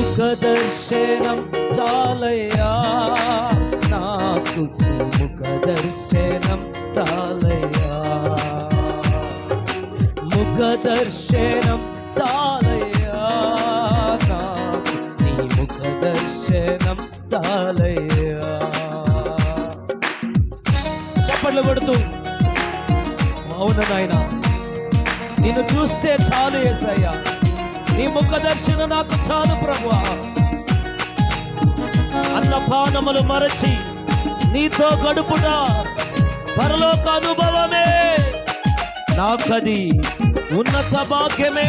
ముఖ దర్శనం చాలయ్యా. నాకు నీ దర్శనం చాలయ్యా. ముఖ దర్శనం చాలయ్యా. నాకు నీ ముఖ దర్శనం చాలయ్యా. చప్పట్లు కొడుతూ అవును నాయన నిన్ను చూస్తే చాలు ఏసయ్యా నీ ముఖ దర్శనం నాకు చాలు ప్రభు అన్నపానములు మరచి నీతో గడుపుట పరలోక అనుభవమే. నాకది ఉన్నత భాగ్యమే.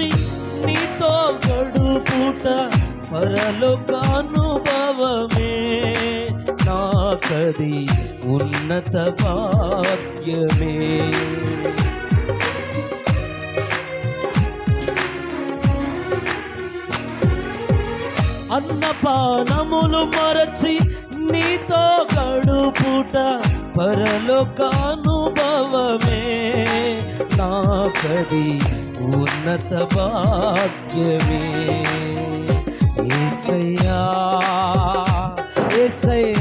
మరచి నీతో గడుపుట పరలోకానుభవమే. నాకది ఉన్నత భాగ్యమే. అన్నపానములు మరచి నీతో గడుపుట పరలోకానుభవమే నాకది ఉన్నత భాగ్యమే ఏసయ్యా ఏసయ్యా ఏసయ్యా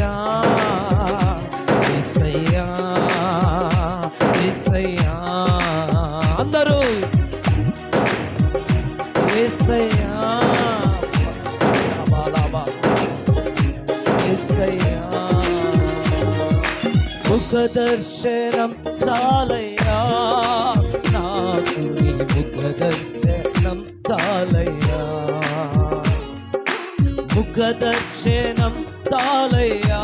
దర్శనం చాలయ్యా. నాకు నీ ముఖ దర్శనం చాలయ్యా. ముఖ దర్శనం చాలయ్యా.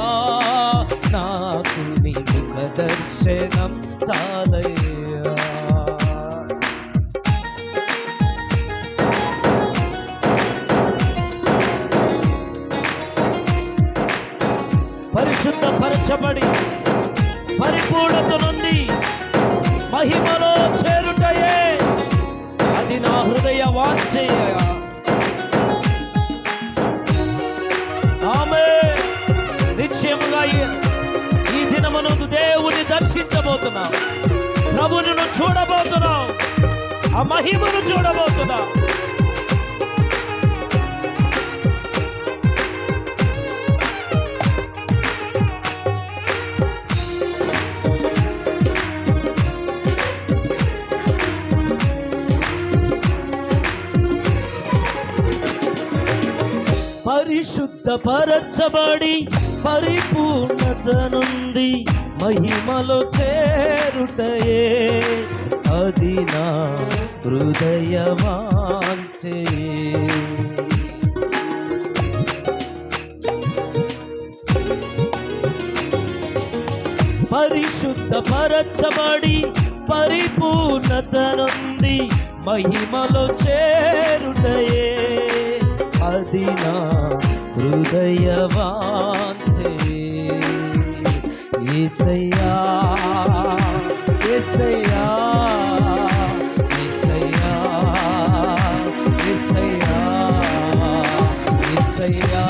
నాకు నీ ముఖ దర్శనం చాలయ్యా. హృదయ వాంఛయ ఆమె నిశ్చయముగా ఈ- ఈ దినమును దేవుని దర్శించబోతున్నాం. ప్రభువును చూడబోతున్నాం. ఆ మహిమను చూడబోతున్నాం. పరిశుద్ధపరచబడి పరిపూర్ణత నుండి మహిమలో చేరుటయే అది నా హృదయవాంచే పరిశుద్ధపరచబడి పరిపూర్ణత నుండి మహిమలో చేరుటయే అది నా హృదయవాంఛే ఏసయ్యా ఏసయ్యా ఏసయ్యా ఏసయ్యా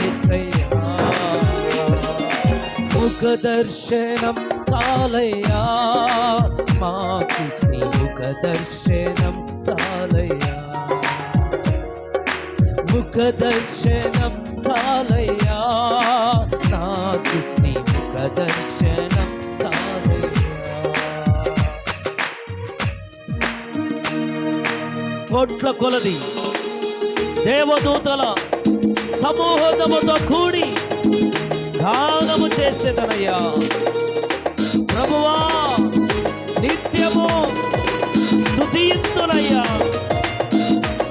ఏసయ్యా ముఖ దర్శనం చాలయ్యా మాకు ముఖదర్శనం ముఖ దర్శనం చాలయ్యా ముఖ చాలయ్యా నాకు నీ ముఖదర్శనం కోట్ల కొలది దేవదూతల సమూహముతో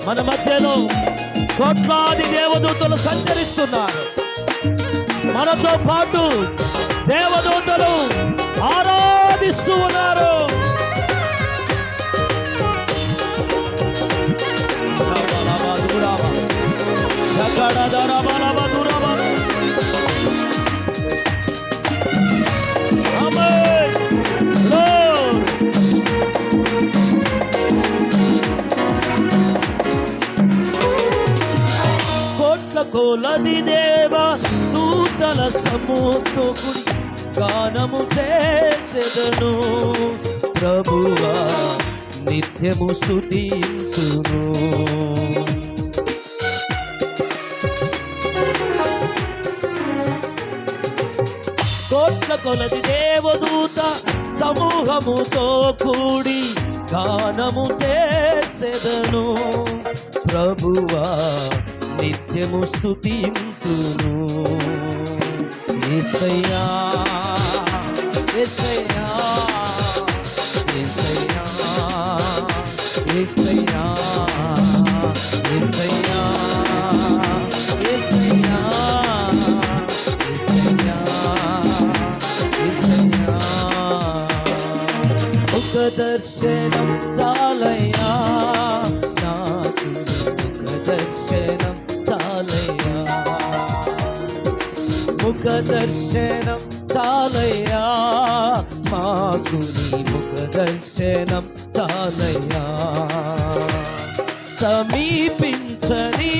మన మధ్యలో కోట్లాది దేవదూతలు సంచరిస్తున్నారు. మనతో పాటు దేవదూతలు ఆరాధిస్తూ ఉన్నారు. కొలది దేవ దూతల సమూహంతో కూడి గానము చేసెదను. ప్రభువా నిత్యము స్తుతింతును కోట్ల కొలది దేవదూత సమూహముతో కూడి గానము చేసెదను. ప్రభువా నిత్యము స్థుతింతును ఎసయ్యా ఎసయ్యా ఎసయ్యా ఎసయ్యా ఎసయ్యా ముఖ దర్శనం చాలయ్యా. మాకు నీ ముఖ దర్శనం చాలయ్యా. సమీపించని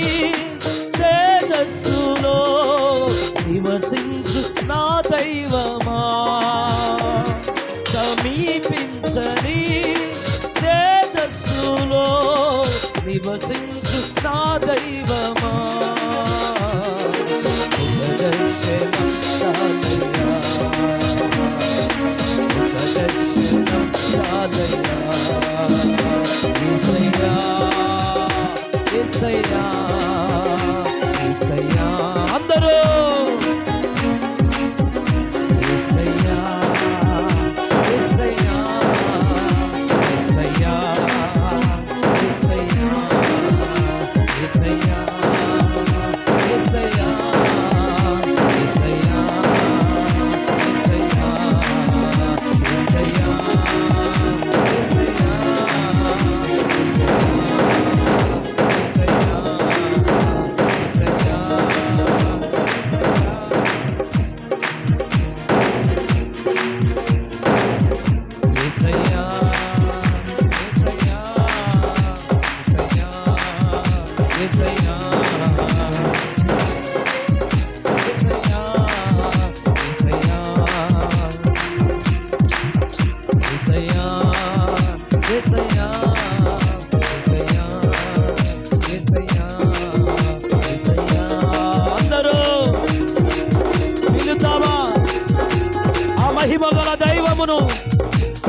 మహిమగల దైవమును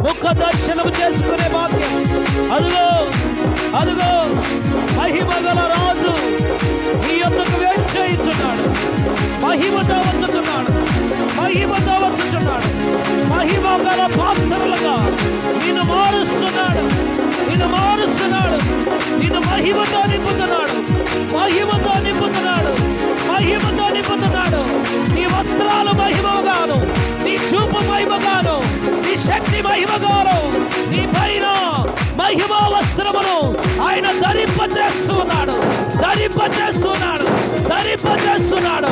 ముఖ దర్శనం చేసుకునే భాగ్యం అందులో అదిగో మహిమగల రాజు నీ యొక్కకు వేచేయించున్నాడు మహిమతో వచ్చుచున్నాడు. మహిమతో వచ్చుచున్నాడు. మహిమ గల పాత్రలుగా నేను మారుస్తున్నాడు. నేను మారుస్తున్నాడు. నేను మహిమతో నింపుతున్నాడు. మహిమతో నింపుతున్నాడు. మహిమతో నింపుతున్నాడు. నీ వస్త్రాలు మహిమగాను. నీ చూపు మహిమగాను. నీ శక్తి మహిమగాను. నీ పైన మహిమ ధరింపజేస్తున్నాడు ధరింపజేస్తున్నాడు